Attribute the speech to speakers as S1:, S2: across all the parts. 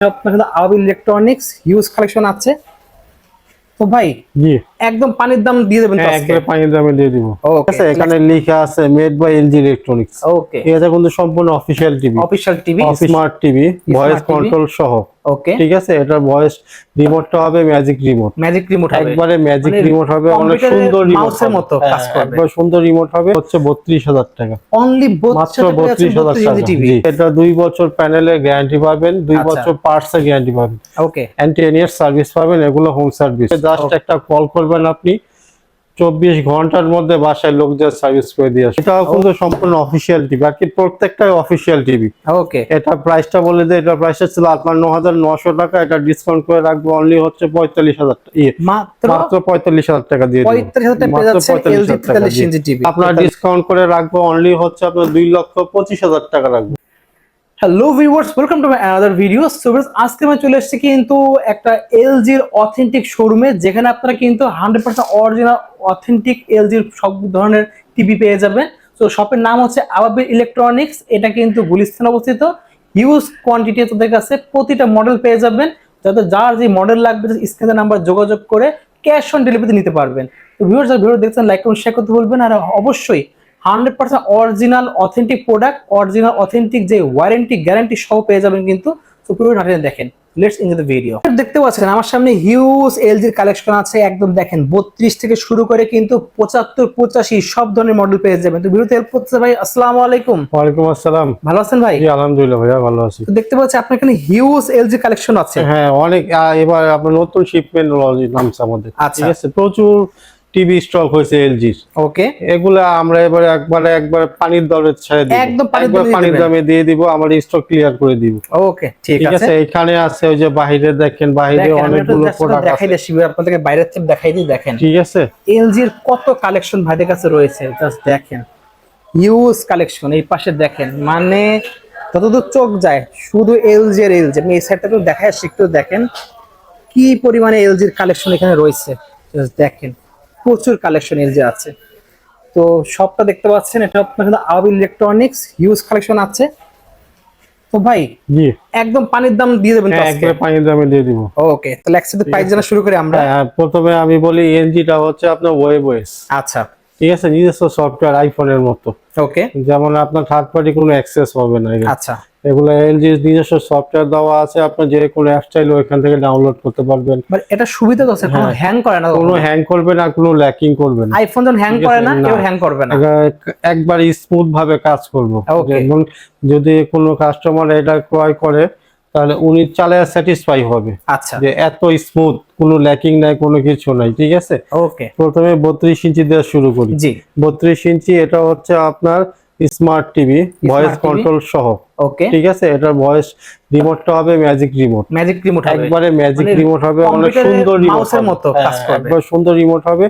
S1: আপনার কিন্তু আরব electronics huge collection আছে। তো ভাই
S2: জি।
S1: একদম পানির দাম দিয়ে দেবেন
S2: হ্যাঁ একবারে পানির দামে দিয়ে দিব।
S1: ওকে
S2: এখানে লেখা আছে made by LG electronics
S1: okay
S2: এটা কিন্তু সম্পূর্ণ official TV
S1: official TV
S2: smart TV voice control সহ।
S1: ওকে
S2: ঠিক আছে এটা ভয়েস রিমোটটা হবে ম্যাজিক রিমোট
S1: ম্যাজিক রিমোট হবে।
S2: একবারে ম্যাজিক
S1: মানে
S2: রিমোট হবে অনেক সুন্দর রিমোট
S1: মাউসের মতো কাজ করবে।
S2: একবার সুন্দর রিমোট হবে হচ্ছে বত্রিশ হাজার টাকা।
S1: অনলি
S2: মাত্র বত্রিশ হাজার টাকা।
S1: টিভি
S2: এটা দুই বছর প্যানেলের গ্যারান্টি পাবেন দুই
S1: আচ্ছা।
S2: বছর পার্টস এর গ্যারান্টি পাবেন।
S1: Okay
S2: and ten year service পাবেন এগুলো হোম সার্ভিস জাস্ট একটা কল করবেন আপনি। চব্বিশ ঘণ্টার মধ্যে বাসায় লোকদের সার্ভিস করে দিয়ে আসে এটাও কিন্তু সম্পূর্ণ অফিসিয়াল টিভি আর কি প্রত্যেকটাই অফিসিয়াল টিভি
S1: ওকে
S2: এটা প্রাইসটা বলে দেয় এটা প্রাইসটা ছিল আপনার ন হাজার নশো টাকা এটা ডিসকাউন্ট করে রাখব অনলি হচ্ছে পঁয়তাল্লিশ হাজার টাকা ইয়ে
S1: মাত্র
S2: পঁয়তাল্লিশ হাজার টাকা দিয়ে দিবো।
S1: হাজার টাকা পেয়ে
S2: মাত্র
S1: যাচ্ছে
S2: 45,000
S1: এলজি
S2: টাকা
S1: তেতাল্লিশ
S2: দিয়ে।
S1: ইঞ্চি টিভি
S2: আপনার ডিসকাউন্ট করে রাখব অনলি হচ্ছে আপনার দুই লক্ষ পঁচিশ হাজার টাকা রাখব।
S1: Hello viewers welcome to my another video so আজকে আমি চলে এসেছি কিন্তু একটা এলজির অথেন্টিক শোরুমে যেখানে আপনারা কিন্তু হান্ড্রেড পার্সেন্ট অরিজিনাল অথেন্টিক এলজির সব ধরনের টিভি পেয়ে যাবেন। তো শপের নাম হচ্ছে আবাবির ইলেকট্রনিক্স এটা কিন্তু গুলিস্তান অবস্থিত। হিউজ কোয়ান্টিটি তাদের কাছে প্রতিটা মডেল পেয়ে যাবেন। যাতে যার যে মডেল লাগবে স্ক্রিনের নাম্বার যোগাযোগ করে ক্যাশ অন ডেলিভারিতে নিতে পারবেন। তো ভিউয়ার্স যারা ভিডিও দেখছেন লাইক এবং শেয়ার করতে বলবেন আর অবশ্যই hundred percent original authentic product original authentic যে ওয়ারেন্টি গ্যারান্টি সহ পেয়ে যাবেন কিন্তু তো পুরো নাটিয়ে দেখেন। লেটস ইন দ্য ভিডিও দেখতে পাচ্ছেন আমার সামনে হিউজ এলজির কালেকশন আছে একদম দেখেন বত্রিশ থেকে শুরু করে কিন্তু পঁচাত্তর পঁচাশি সব ধরনের মডেল পেয়ে যাবেন। তো ভিডিওতে হেল্প করতে ভাই আসসালামু আলাইকুম।
S2: ওয়ালাইকুম আসসালাম।
S1: ভালো আছেন ভাই?
S2: আলহামদুলিল্লাহ ভাইয়া ভালো আছি।
S1: দেখতে পাচ্ছি আপনার এখানে হিউজ এলজি কালেকশন আছে।
S2: হ্যাঁ অনেক এবার আপনার নতুন শিপমেন্ট নামছে আমাদের।
S1: আচ্ছা।
S2: ঠিক আছে প্রচুর টিভি স্টক হয়েছে এলজির
S1: ওকে।
S2: এগুলা আমরা এবারে একবারে একবার পানির দরে ছেড়ে দিব।
S1: একদম পানির।
S2: দামে দিয়ে দিব আমার স্টক ক্লিয়ার করে দিব।
S1: ওকে ঠিক আছে?
S2: এখানে আছে ওই যে বাহিরে দেখেন
S1: একটু
S2: অনেকগুলো প্রোডাক্ট
S1: দেখাই শিবির আপনাদেরকে বাইরের থেকে দেখাই দিই দেখেন।
S2: ঠিক আছে?
S1: এলজির কত কালেকশন ভাইদের কাছে রয়েছে জাস্ট দেখেন। ইউজ কালেকশন এই পাশে দেখেন। মানে যতদূর চোখ যায় শুধু এলজি আর এলজি। আমি এই সাইডটা একটু দেখাই একটু দেখেন। কি পরিমাণে এলজির কালেকশন এখানে রয়েছে জাস্ট দেখেন। প্রচুর কালেকশন এলজি আছে। তো সবটা দেখতে পাচ্ছেন এটা আপনার কিন্তু আওয়াবি ইলেকট্রনিক্স হিউজ কালেকশন আছে। তো ভাই
S2: জি।
S1: একদম পানির দাম দিয়ে দেবেন
S2: হ্যাঁ, একবারে পানির দামে দিয়ে দিব।
S1: ওকে তাহলে একসাথে প্রাইস জানা শুরু করি আমরা।
S2: হ্যাঁ, প্রথমে আমি বলি এনজিটা হচ্ছে আপনার ওয়েব
S1: আচ্ছা।
S2: ঠিক আছে নিজস্ব সফটওয়্যার আইফোনের মতো।
S1: ওকে
S2: যেমন আপনার থার্ড পার্টি কোনো অ্যাক্সেস হবে না
S1: আচ্ছা।
S2: এগুলো এলজি নিজস্ব সফটওয়্যার দেওয়া আছে আপনি যে কোনো অ্যাপ চাইলে ওইখান থেকে ডাউনলোড করতে পারবেন।
S1: বাট এটা সুবিধা তো আছে কোনো
S2: হ্যাঁ।
S1: করে না
S2: কোনো হ্যাং করবে না কোনো ল্যাকিং করবে না।
S1: আইফোন যখন হ্যাং করে না। কেউ হ্যাং করবে না।
S2: একা- একবার স্মুথ ভাবে কাজ করব. যেমন যদি কোনো কাস্টমার এটা ক্রয় করে তাহলে উনি চালায় স্যাটিসফাই হবে।
S1: আচ্ছা।
S2: যে এত স্মুথ কোনো ল্যাকিং নাই কোনো কিছু নাই ঠিক আছে?
S1: ওকে
S2: প্রথমে বত্রিশ ইঞ্চি দিয়ে শুরু করি।
S1: জি।
S2: বত্রিশ ইঞ্চি এটা হচ্ছে আপনার স্মার্ট টিভি ভয়েস কন্ট্রোল সহ।
S1: ওকে।
S2: ঠিক আছে? এটা ভয়েস রিমোটটা হবে ম্যাজিক রিমোট।
S1: ম্যাজিক রিমোট হবে।
S2: একবারে ম্যাজিক
S1: মানে
S2: রিমোট হবে অনেক সুন্দর রিমোট
S1: এর মতো কাজ করবে।
S2: একবার সুন্দর রিমোট হবে।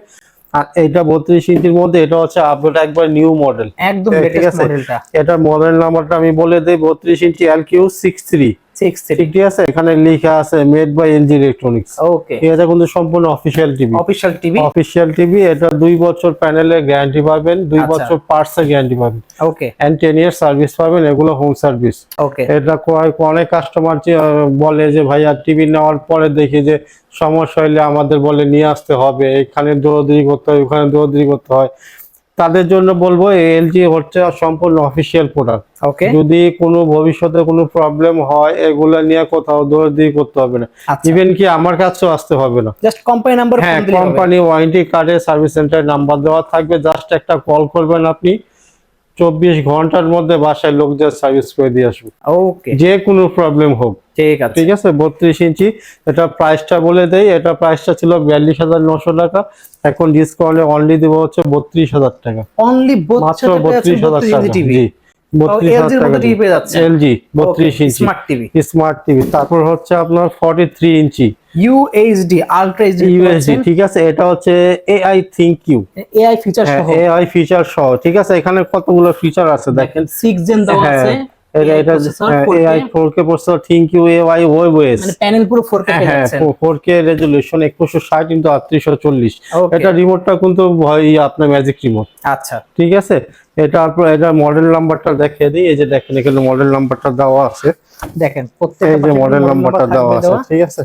S2: আর এটা বত্রিশ ইঞ্চির মধ্যে এটা হচ্ছে আপডেট একবার নিউ মডেল
S1: একদম লেটেস্ট। মডেলটা
S2: এটার মডেল নাম্বারটা আমি বলে দেই 32 inch L Q six three
S1: 63
S2: ঠিক আছে এখানে লেখা আছে made by LG electronics
S1: okay
S2: এটা কিন্তু সম্পূর্ণ official TV
S1: official TV
S2: official TV এটা দুই বছর প্যানেলের গ্যারান্টি পাবেন দুই
S1: আচ্ছা।
S2: বছর পার্টস এর গ্যারান্টি পাবেন।
S1: Okay
S2: and ten year service পাবেন এগুলো হোম সার্ভিস
S1: ওকে
S2: এটা অনেক কাস্টমার বলে যে ভাইয়া টিভি নেওয়ার পরে দেখি যে সমস্যা হলে আমাদের বলে নিয়ে আসতে হবে এখানে দৌড়দৌড়ি করতে হয় ওখানে দৌড়দৌড়ি করতে হয়। তাদের জন্য বলব এলজি হচ্ছে সম্পূর্ণ অফিসিয়াল প্রোডাক্ট
S1: ওকে
S2: যদি কোনো ভবিষ্যতে কোনো প্রবলেম হয় এগুলো নিয়ে কোথাও দৌড়দৌড়ি করতে হবে না।
S1: আচ্ছা।
S2: ইভেন কি আমার কাছেও আসতে হবে না।
S1: জাস্ট কোম্পানি নাম্বার
S2: হ্যাঁ কোম্পানি ওয়ারেন্টি কার্ডে সার্ভিস সেন্টার নাম্বার দেওয়া থাকবে। জাস্ট একটা কল করবেন আপনি। চব্বিশ ঘণ্টার মধ্যে বাসায় লোকদের সার্ভিস করে দিয়ে আসবে।
S1: ওকে
S2: যে কোনো প্রবলেম হোক।
S1: ঠিক আছে।
S2: ঠিক আছে? বত্রিশ ইঞ্চি। এটা প্রাইসটা বলে দেই। এটা প্রাইসটা ছিল বিয়াল্লিশ হাজার নশো টাকা। এখন ডিসকাউন্টে অনলি দেবো হচ্ছে বত্রিশ হাজার টাকা।
S1: অনলি
S2: মাত্র বত্রিশ হাজার টাকা। বত্রিশ। LG inch.
S1: Smart TV
S2: smart TV তারপর হচ্ছে আপনার forty three inch
S1: UHD ultra HD
S2: USD ঠিক আছে? এটা হচ্ছে AI ThinQ
S1: AI feature সহ।
S2: এআই ফিচার সহ ঠিক আছে? এখানে কতগুলো ফিচার আছে দেখেন?
S1: সিক্স জেন দেওয়া
S2: হ্যাঁ,
S1: আছে।
S2: এটা এটা
S1: processor, 4K
S2: AI four K processor ThinQ AI web OS
S1: মানে প্যানেল পুরো 4K পেয়ে
S2: হ্যাঁ
S1: যাচ্ছেন
S2: ফোর কে রেজলিউশন একুশশো ষাট ইন্টু আটত্রিশশো চল্লিশ। এটা রিমোটটা কিন্তু ভয় আপনার ম্যাজিক রিমোট
S1: আচ্ছা।
S2: ঠিক আছে? এটা আপনার এটা মডেল নাম্বারটা দেখিয়ে দিই। এই যে দেখেন এখানে মডেল নাম্বারটা দেওয়া আছে।
S1: দেখেন
S2: এই যে মডেল নাম্বারটা দেওয়া আছে ঠিক আছে?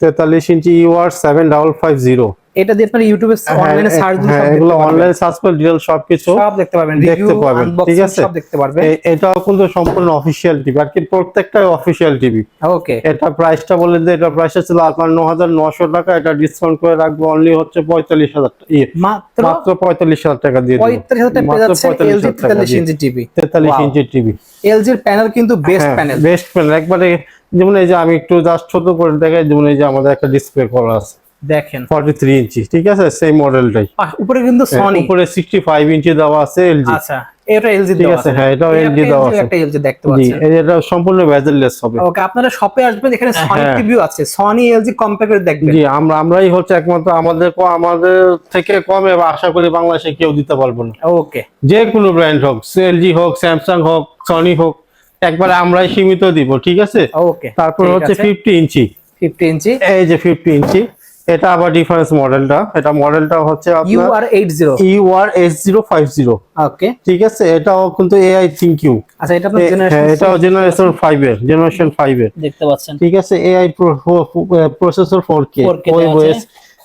S2: তেতাল্লিশ inch UR seven double five zero
S1: এটা দিয়ে আপনারা ইউটিউবে অনলাইনে সার্চ দিলে
S2: এগুলো অনলাইন সার্চ করে ডিটেল সবকিছু
S1: সব দেখতে পারবেন
S2: দেখতে পারবেন, ঠিক আছে?
S1: সব দেখতে পারবেন।
S2: এ- এটাও কিন্তু সম্পূর্ণ অফিসিয়াল টিভি আর কি প্রত্যেকটা অফিসিয়াল টিভি
S1: ওকে।
S2: এটা প্রাইসটা বলে যে এটা প্রাইসটা ছিল আপনার ন হাজার নশো টাকা এটা ডিসকাউন্ট করে রাখব অনলি হচ্ছে পঁয়তাল্লিশ হাজার ইয়ে
S1: মাত্র
S2: মাত্র পঁয়তাল্লিশ হাজার টাকা দিয়ে
S1: পঁয়ত্রিশ হাজার টাকা পেয়ে যাচ্ছেন এলজি তেতাল্লিশ ইঞ্চি টিভি
S2: তেতাল্লিশ
S1: Wow.
S2: ইঞ্চি টিভি
S1: এলজির প্যানেল কিন্তু বেস্ট প্যানেল
S2: বেস্ট প্যানেল একবারে যেমন এই যে আমি একটু জাস্ট ছোট করে দেখাই যেমন এই যে আমাদের একটা ডিসপ্লে করা আছে।
S1: দেখেন।
S2: ফর্টি থ্রি ইঞ্চি ঠিক আছে? সেই মডেলটাই
S1: উপরে কিন্তু সনি
S2: উপরে সিক্সটি ফাইভ ইঞ্চি দেওয়া আছে এলজি
S1: আচ্ছা এটা এলজি দেওয়া
S2: আছে,
S1: আছে।
S2: হ্যাঁ, এটাও
S1: এই
S2: দেওয়া আছে।
S1: একটা এলজি দেখতে পাচ্ছেন।
S2: এই এটা সম্পূর্ণ ভেজেললেস হবে।
S1: ওকে আপনারা শপে আসবেন এখানে সনি
S2: হ্যাঁ।
S1: টিভিও আছে। সনি এলজি কম্পেয়ার করে দেখবেন।
S2: জি আমরা আমরাই হচ্ছে একমাত্র আমাদের আমাদের থেকে কমে আশা করি বাংলাদেশে কেউ দিতে পারব না।
S1: ওকে।
S2: যে কোনো ব্র্যান্ড হোক এলজি হোক স্যামসাং হোক সনি হোক একবারে আমরাই সীমিত দিব ঠিক আছে?
S1: ওকে
S2: তারপর হচ্ছে ফিফটি ইঞ্চি
S1: 50 ইঞ্চি
S2: এই যে ফিফটি ইঞ্চি এটা আবার ডিফারেন্স মডেলটা এটা মডেলটা হচ্ছে আপনার
S1: R eight zero
S2: UR S zero five zero
S1: okay
S2: ঠিক আছে? এটাও কিন্তু এআই থিঙ্ক ইউ
S1: আচ্ছা এটা আপনার
S2: হ্যাঁ
S1: জেনারেশন
S2: এটাও জেনারেশন ফাইভ এর জেনারেশন ফাইভ এর
S1: দেখতে পাচ্ছেন।
S2: ঠিক আছে? এআই প্রসেসর ফোর কে
S1: 4K দেওয়া
S2: ওয়েস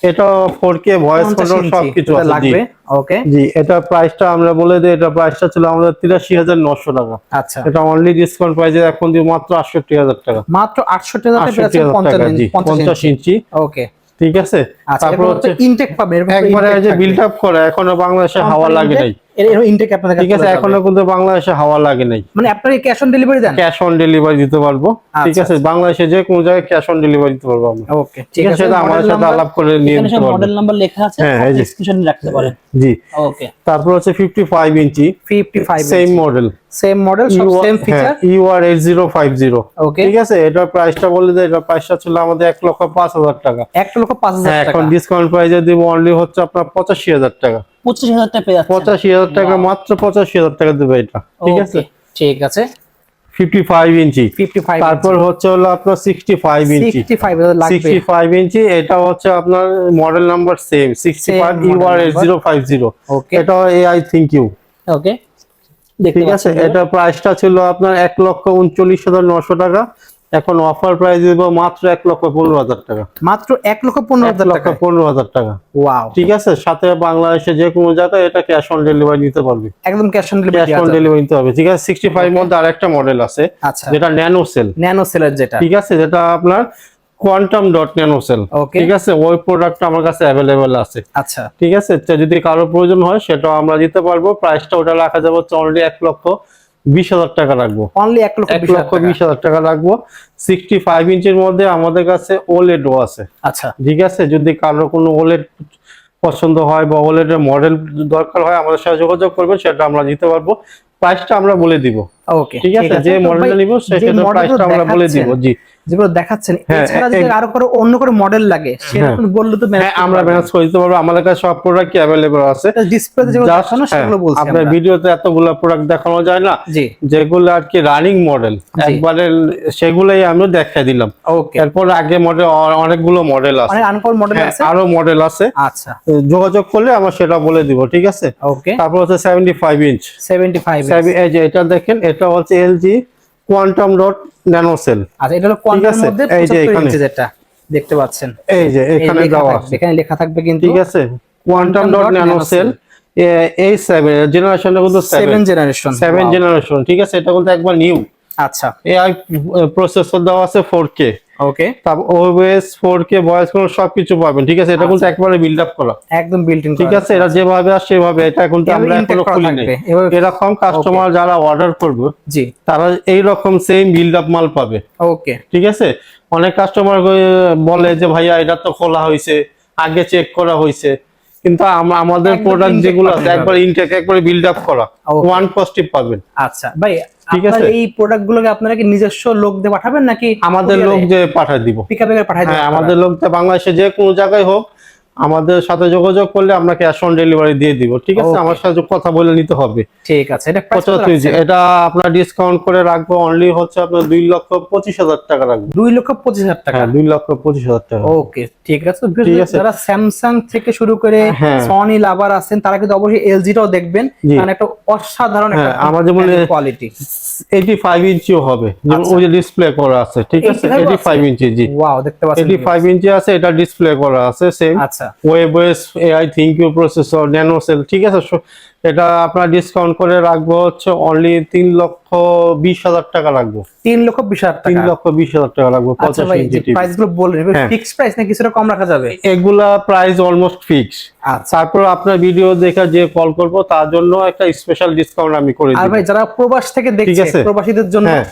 S2: এটা ফোর কে ভয়েস কন্ট্রোল সবকিছু আছে
S1: লাগবে? ওকে
S2: জি এটা প্রাইসটা আমরা বলে দিই এটা প্রাইসটা ছিল আমাদের তিরাশি হাজার নশো টাকা।
S1: আচ্ছা।
S2: এটা অনলি ডিসকাউন্ট প্রাইসে এখন দিয়ে মাত্র আটষট্টি হাজার টাকা।
S1: মাত্র 68 টাকা
S2: পঞ্চাশ ইঞ্চি
S1: ওকে
S2: ঠিক আছে?
S1: আচ্ছা
S2: তারপর হচ্ছে
S1: ইনটেক পাবে
S2: একবারে যে বিল্ড আপ করা এখনও বাংলাদেশে হাওয়া লাগে নাই।
S1: এর ইনটেক আপনাদের
S2: ঠিক আছে এখনও কিন্তু বাংলাদেশে হাওয়া লাগে নাই।
S1: মানে আপনারা ক্যাশ অন ডেলিভারি দেন?
S2: ক্যাশ অন ডেলিভারি দিতে পারব। ঠিক
S1: আচ্ছা,
S2: আছে বাংলাদেশে যে কোনো জায়গায় ক্যাশ অন ডেলিভারি দিতে পারব আমরা।
S1: ওকে
S2: ঠিক আছে সেটা আমাদের সাথে আলাপ করে নিয়ে নিতে পারব।
S3: মডেল নাম্বার লেখা আছে
S2: এই যে।
S3: স্ক্রিনশট রাখতে পারেন।
S2: জি।
S3: ওকে
S2: তারপর হচ্ছে fifty five inch.
S1: 55
S2: same model
S1: same model সব same feature
S2: UR eight zero five zero
S1: okay
S2: ঠিক আছে এটার প্রাইসটা বলে দেয় এটার প্রাইসটা ছিল আমাদের এক লক্ষ পাঁচ হাজার টাকা।
S1: 1 লক্ষ 5000
S2: হ্যাঁ,
S1: টাকা।
S2: এখন ডিসকাউন্ট প্রাইসে দিব অনলি হচ্ছে আপনার পঁচাশি হাজার টাকা।
S3: পঁচিশ হাজার টাকা পেয়ে যাচ্ছে
S2: পঁচাশি হাজার টাকা মাত্র পঁচাশি হাজার টাকা দেবে এটা ঠিক আছে?
S1: ঠিক আছে।
S2: ফিফটি ফাইভ ইঞ্চি
S1: 55
S2: তারপর হচ্ছে হলো আপনার সিক্সটি ফাইভ ইঞ্চি
S1: 65 লাগবে।
S2: সিক্সটি ফাইভ ইঞ্চি এটা হচ্ছে আপনার model number same sixty five
S1: model
S2: UR eight
S1: number।
S2: Five zero
S1: okay
S2: এটাও এআই থিঙ্ক ইউ
S3: ওকে
S2: ঠিক আছে? এটা প্রাইসটা ছিল আপনার এক লক্ষ উনচল্লিশ হাজার নশো টাকা। এখন অফার প্রাইস দিব মাত্র এক লক্ষ পনেরো হাজার টাকা।
S1: মাত্র এক লক্ষ
S2: পনেরো
S1: হাজার
S2: লক্ষ পনেরো হাজার টাকা।
S1: ওয়াও
S2: ঠিক আছে? সাথে বাংলাদেশে যে কোনো জায়গায় এটা ক্যাশ অন ডেলিভারি নিতে পারবে।
S1: একদম cash on
S2: cash on
S1: delivery
S2: delivery নিতে হবে। ঠিক আছে? সিক্সটি ফাইভ মধ্যে আরেকটা মডেল আছে
S1: আচ্ছা।
S2: যেটা ন্যানো সেল
S1: ন্যানো সেলার যেটা।
S2: ঠিক আছে? যেটা আপনার quantum dot nano cell
S1: okay
S2: ঠিক আছে? ওই প্রোডাক্টটা আমার কাছে অ্যাভেলেবেল আছে।
S1: আচ্ছা।
S2: ঠিক আছে? যদি কারও প্রয়োজন হয় সেটাও আমরা দিতে পারব। প্রাইসটা ওটা রাখা যাবে হচ্ছে অলরেডি এক লক্ষ। বিশ হাজার টাকা রাখব।
S1: অনলি
S2: এক
S1: 20
S2: লক্ষ বিশ হাজার টাকা রাখব। সিক্সটি ফাইভ ইঞ্চের মধ্যে আমাদের কাছে ওলেডও আছে।
S1: আচ্ছা।
S2: ঠিক আছে? যদি কারও কোনো ওলেড পছন্দ হয় বা ওলেড এর মডেল দরকার হয় আমাদের সাথে যোগাযোগ করবেন সেটা আমরা দিতে পারব। প্রাইসটা আমরা বলে দিব।
S1: ওকে
S2: ঠিক আছে যে মডেলটা নিব সেটা প্রাইসটা আমরা বলে দিব জি।
S1: যেগুলো দেখাচ্ছেন
S2: হ্যাঁ,
S1: এছাড়া যদি আরও করে অন্য করে মডেল লাগে সেরকম বললে তো
S2: হ্যাঁ আমরা ম্যানেজ করে দিতে পারব আমাদের কাছে সব প্রোডাক্ট অ্যাভেলেবল আছে?
S1: ডিসপ্লেতে যেগুলো দেখানো
S2: হ্যাঁ,
S1: সেগুলো বলছি
S2: আপনার ভিডিওতে এতগুলো প্রোডাক্ট দেখানো যায় না যেগুলো আর কি রানিং মডেল একবারে সেগুলোই আমি দেখাই দিলাম।
S1: ওকে
S2: এরপর আগে মডেল অনেকগুলো মডেল আছে।
S1: অনেক আনকল মডেল
S2: হ্যাঁ,
S1: আছে?
S2: আরও মডেল আছে।
S1: আচ্ছা।
S2: যোগাযোগ করলে আমরা সেটা বলে দিব ঠিক আছে?
S1: ওকে
S2: তারপর হচ্ছে সেভেন্টি ফাইভ ইঞ্চ
S1: 75
S2: এই যে এটা দেখেন এটা হচ্ছে LG quantum dot nano cell
S1: আচ্ছা এটা হলো
S2: কোয়ান্টামের
S1: মধ্যে
S2: এই যে
S1: 75
S2: এখানে।
S1: ইঞ্চি যেটা দেখতে পাচ্ছেন।
S2: এই যে এখানে
S1: লেখা
S2: দেওয়া
S1: থাকবে,
S2: আছে।
S1: এখানে লেখা থাকবে কিন্তু
S2: ঠিক আছে? কোয়ান্টাম ডট ন্যানো সেল এই সেভেন জেনারেশনটা কিন্তু
S1: 7
S2: সেভেন
S1: জেনারেশন
S2: সেভেন জেনারেশন ঠিক আছে? এটা কিন্তু একবার নিউ
S1: আচ্ছা।
S2: এআই প্রসেসর দেওয়া আছে ফোর কে
S1: ওকে
S2: তারপর ওএস কে ভয়েস কোনো সবকিছু পাবেন ঠিক আছে? এটা কিন্তু একবারে বিল্ড আপ করা।
S1: একদম বিল্ট ইন
S2: ঠিক আছে? এটা যেভাবে আসে সেভাবে এটা কিন্তু আমরা
S1: এখনও
S2: খুলি নাই এরকম কাস্টমার যারা অর্ডার করবে
S1: জি।
S2: তারা এই রকম সেম বিল্ড আপ মাল পাবে।
S1: ওকে
S2: ঠিক আছে? অনেক কাস্টমার বলে যে ভাইয়া এটা তো খোলা হয়েছে আগে চেক করা হয়েছে কিন্তু আম- আমাদের প্রোডাক্ট যেগুলো আছে একবার ইনটেক একবার বিল্ড আপ করা। ওয়ান পজিটিভ পাবেন।
S1: আচ্ছা ভাই
S2: ঠিক আছে।
S1: এই প্রোডাক্ট গুলোকে আপনারা কি নিজস্ব লোক দিয়ে পাঠাবেন নাকি
S2: আমাদের লোক দিয়ে পাঠিয়ে দিব।
S1: পিকআপে পাঠিয়ে
S2: হ্যাঁ
S1: দেবেন
S2: আমাদের লোক তো বাংলাদেশে যে কোনো জায়গায় হোক আমাদের সাথে যোগাযোগ করলে আমরা ক্যাশ অন ডেলিভারি দিয়ে দিব ঠিক আছে? আমার সাথে কথা বলে নিতে হবে।
S1: ঠিক আছে এটা কত
S2: পঁচাত্তর এটা আপনার ডিসকাউন্ট করে রাখব অনলি হচ্ছে আপনার দুই লক্ষ পঁচিশ হাজার টাকা রাখব।
S1: দুই লক্ষ পঁচিশ হাজার টাকা?
S2: হ্যাঁ দুই লক্ষ পঁচিশ হাজার টাকা।
S1: ওকে ঠিক আছে। যারা স্যামসাং থেকে শুরু করে
S2: হ্যাঁ।
S1: সনি লাভার আছেন তারা কিন্তু অবশ্যই এলজিটাও দেখবেন। কারণ একটা অসাধারণ একটা
S2: হ্যাঁ, আমার যেমন
S1: কোয়ালিটি
S2: এইটি ফাইভ ইঞ্চিও হবে। যেমন
S1: আচ্ছা।
S2: ওই যে ডিসপ্লে করা আছে ঠিক আছে?
S1: 85
S2: এইটি ফাইভ ইঞ্চি জি।
S1: ওয়াও দেখতে পাচ্ছেন
S2: এইটি ফাইভ ইঞ্চি আছে এটা ডিসপ্লে করা আছে সেম
S1: আচ্ছা।
S2: WebOS AI ThinQ processor nano cell ঠিক আছে? এটা আপনার ডিসকাউন্ট করে রাখব হচ্ছে অনলি তিন লক্ষ বিশ হাজার টাকা রাখব।
S1: তিন লক্ষ বিশ হাজার
S2: তিন
S1: টাকা
S2: লক্ষ বিশ হাজার টাকা রাখব
S1: আচ্ছা প্রাইসগুলো বললেন। ফিক্স প্রাইস না কিছুটা কম রাখা যাবে?
S2: এগুলা প্রাইস অলমোস্ট ফিক্স
S1: আচ্ছা।
S2: তারপর আপনার ভিডিও দেখে যে কল করব তার জন্য একটা স্পেশাল ডিসকাউন্ট আমি করে
S1: আর ভাই যারা প্রবাস থেকে দেখছে। প্রবাসীদের জন্য
S2: হ্যাঁ।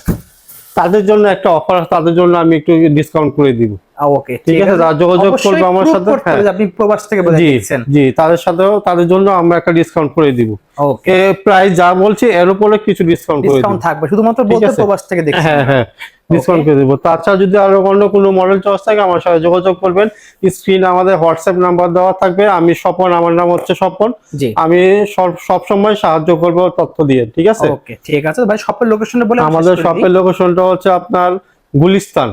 S2: তাদের জন্য একটা অফার তাদের জন্য আমি একটু ডিসকাউন্ট করে দিব।
S1: ওকে
S2: ঠিক আছে, যারা যোগাযোগ করবে আমার সাথে, হ্যাঁ।
S1: আপনি প্রবাস থেকে দিচ্ছেন
S2: জি তাদের সাথেও তাদের জন্য আমরা একটা ডিসকাউন্ট করে দিব।
S1: ওকে
S2: প্রাইস যা বলছি এর উপরে কিছু ডিসকাউন্ট করে দিব।
S1: ডিসকাউন্ট থাকবে শুধুমাত্র বলতে প্রবাস থেকে দেখছেন।
S2: হ্যাঁ হ্যাঁ। ডিসকাউন্ট করে দিব। তাছাড়া যদি আরও অন্য কোনো মডেল চয়েস থাকে আমার সাথে যোগাযোগ করবেন। স্ক্রিন আমাদের হোয়াটসঅ্যাপ নাম্বার দেওয়া থাকবে। আমি স্বপন আমার নাম হচ্ছে স্বপন। আমি সব সময় সাহায্য করব তথ্য দিয়ে ঠিক আছে?
S1: ওকে ঠিক আছে। ভাই শপের লোকেশনে বলে
S2: আমাদের শপের লোকেশনটা হচ্ছে আপনার গুলিস্তান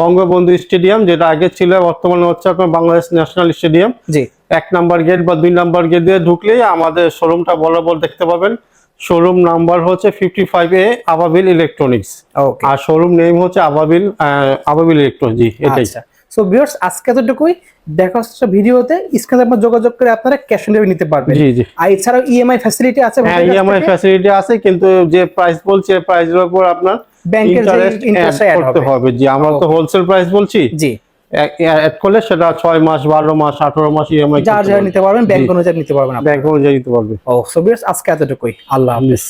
S2: বঙ্গবন্ধু স্টেডিয়াম যেটা আগে ছিল বর্তমানে হচ্ছে আপনার বাংলাদেশ ন্যাশনাল স্টেডিয়াম।
S1: জি।
S2: এক নাম্বার গেট বা দুই নাম্বার গেট দিয়ে ঢুকলেই আমাদের শোরুমটা বরাবর দেখতে পাবেন। শোরুম নাম্বার হচ্ছে fifty five A Ababil electronics R showroom name হচ্ছে আবাবিল আবাবিল ইলেকট্রনিক্স জি এটাই।
S1: আচ্ছা। সো ভিউয়ার্স আজকে এতটুকুই। দেখা হচ্ছে ভিডিওতে। স্ক্রিনে আপনার যোগাযোগ করে আপনারা ক্যাশ অন নিতে পারবেন।
S2: জি জি।
S1: আর এছাড়াও ইএমআই ফ্যাসিলিটি আছে
S2: হ্যাঁ ইএমআই ফ্যাসিলিটি আছে কিন্তু যে প্রাইস বলছে প্রাইসের উপর আপনার
S1: ব্যাংকের যে
S2: ইন্টারেস্ট করতে
S1: হবে।
S2: জি আমরা তো হোলসেল প্রাইস বলছি।
S1: জি।
S2: অ্যাড করলে সেটা ছয় মাস বারো মাস আঠারো মাস ইএমআই
S1: যা যা নিতে পারবেন ব্যাংক অনুযায়ী নিতে পারবেন
S2: ব্যাংক অনুযায়ী নিতে পারবে।
S1: ও সো আজকে এতটুকুই। আল্লাহ হাফেজ।